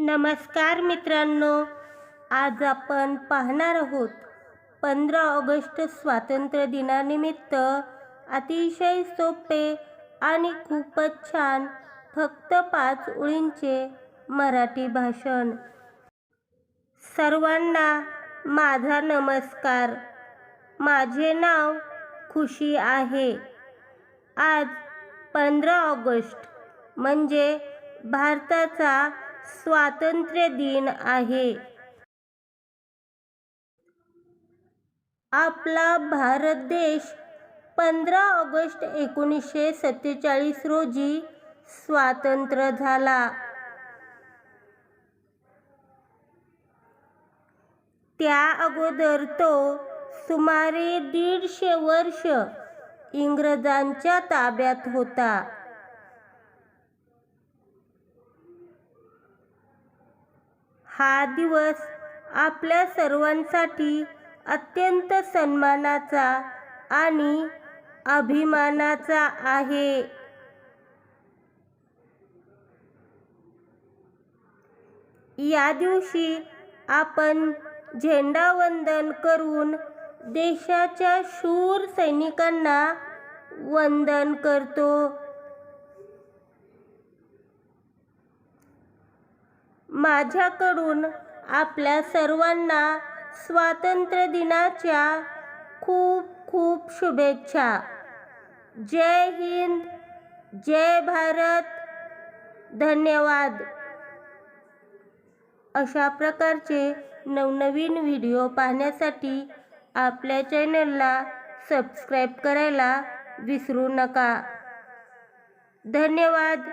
नमस्कार मित्रांनो आज आपण पाहणार आहोत पंधरा ऑगस्ट स्वातंत्र्य दिनानिमित्त अतिशय सोपे आणि खूपच छान फक्त पाच ओळींचे मराठी भाषण. सर्वांना माझा नमस्कार. माझे नाव खुशी आहे. आज पंधरा ऑगस्ट म्हणजे भारताचा स्वातंत्र्य दिन आहे. आपला भारत देश पंधरा ऑगस्ट एकोणीसशे सत्तेचाळीस रोजी स्वातंत्र्य झाला. त्या अगोदर तो सुमारे दीडशे वर्ष इंग्रजांच्या ताब्यात होता. हा दिवस आपल्या सर्वांसाठी अत्यंत सन्मानाचा आणि अभिमानाचा आहे. या दिवशी आपण झेंडावंदन करून देशाच्या शूर सैनिकांना वंदन करतो. माझ्याकडून आपल्या सर्वांना स्वातंत्र्य दिनाच्या खूप खूप शुभेच्छा. जय हिंद जय भारत. धन्यवाद. अशा प्रकारचे नवनवीन व्हिडिओ पाहण्यासाठी आपल्या चॅनलला सबस्क्राईब करायला विसरू नका. धन्यवाद.